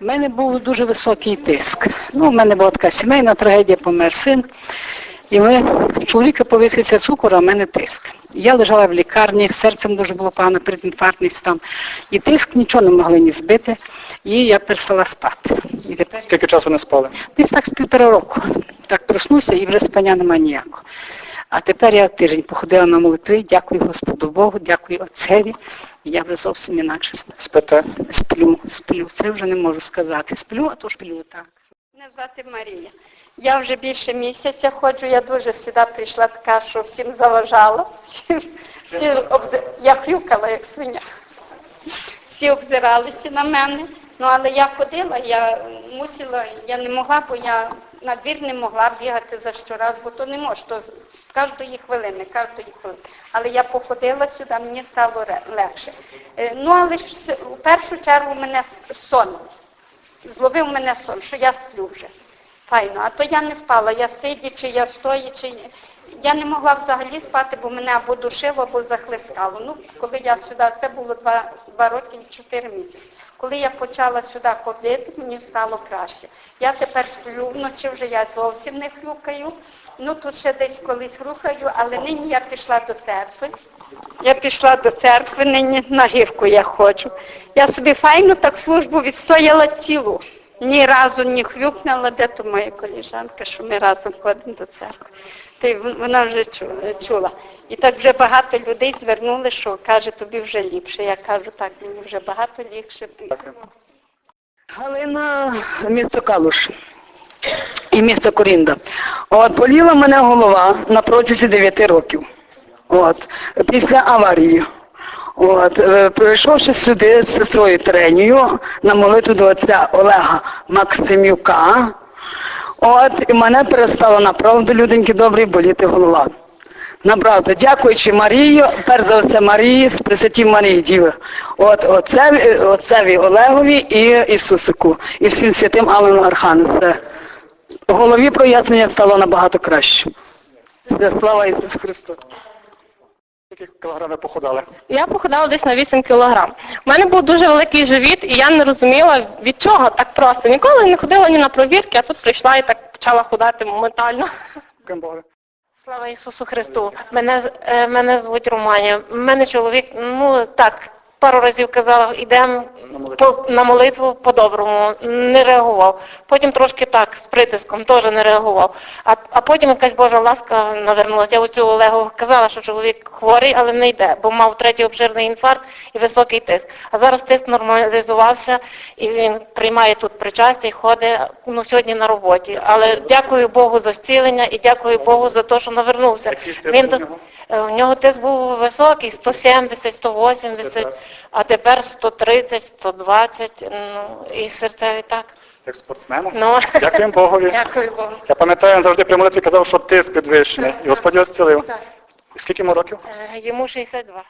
У мене був дуже високий тиск. Ну, у мене була така сімейна трагедія, помер син. І ми, в чоловіка повисився цукор, а в мене тиск. Я лежала в лікарні, серцем дуже було погано, передінфарктний стан. І тиск нічого не могли ні збити. І я перестала спати. І тепер Скільки часу не спали? десь так з півтора року. Так проснуся і вже спання немає ніякого. А тепер я тиждень походила на молитви, дякую Господу Богу, дякую Отцеві. Я вже зовсім інакше Спите? сплю, сплю. Це вже не можу сказати. Сплю, а то сплю так. Мене звати Марія. Я вже більше місяця ходжу, я дуже сюди прийшла така, що всім заважала. Всі, всі обз- Я хрюкала, як свиня. Всі обзиралися на мене. Ну, але я ходила, я мусила, я не могла, бо я на двір не могла бігати за щораз, бо то не можу, то кожної хвилини, кожної хвилини. Але я походила сюди, мені стало легше. Е, Ну, але у першу чергу мене сон зловив мене сон, що я сплю вже. Файно. А то я не спала, я сидячи, я стоячи. Я не могла взагалі спати, бо мене або душило, або захлискало. Ну, коли я сюди, це було два, два роки і чотири місяці. Коли я почала сюди ходити, мені стало краще. Я тепер сплю вночі, вже я зовсім не хрюкаю. Ну тут ще десь колись хрюкаю, але нині я пішла до церкви. Я пішла до церкви, нині на гірку я ходжу. Я собі файно так службу відстояла цілу. Ні разу не хрюкнула, де то моя коліжанка, що ми разом ходимо до церкви. Та вона вже чула. І так вже багато людей звернули, що каже, тобі вже ліпше. Я кажу, так, мені вже багато ліпше. Галина, місто Калуш і місто Корінда. От, боліла мене голова на протязі 9 років. От, після аварії. От, е, прийшовши сюди з сестрою Теренію на молитву до отця Олега Максимюка, от, і мене перестало направду, люденьки добрі, боліти голова. Направду, дякуючи Марію, перш за все Марії, з Пресвятій Марії Діви, от отцеві, отцеві Олегові і Ісусику, і всім святим Аллену Архангелу. Голові прояснення стало набагато краще. Слава Ісусу Христу. Скільки кілограмів походали? Я походала десь на 8 кілограм. У мене був дуже великий живіт, і я не розуміла, від чого так просто. Ніколи не ходила ні на провірки, а тут прийшла і так почала ходати моментально. Слава Ісусу Христу. Мене, е, мене звуть Романя. У мене чоловік, ну так, пару разів казала, йдемо На молитву. по-доброму, не реагував. Потім трошки так, з притиском, теж не реагував. А, а потім якась Божа ласка навернулася. Я оцю Олегу казала, що чоловік хворий, але не йде, бо мав третій обширний інфаркт і високий тиск. А зараз тиск нормалізувався, і він приймає тут причастя і ходить ну, сьогодні на роботі. Але дякую Богу за зцілення і дякую Богу за те, що навернувся. Він у нього? Е, У нього тиск був високий, 170, 180, Тепер? А тепер 130, 120, ну, і серцеві так. Як спортсмену? Ну, Дякуємо Богові. Дякую Богу. Я пам'ятаю, він завжди при молитві казав, що тиск підвищений. І Господь його зцілив. Так. Скільки йому років? Е, Йому 62.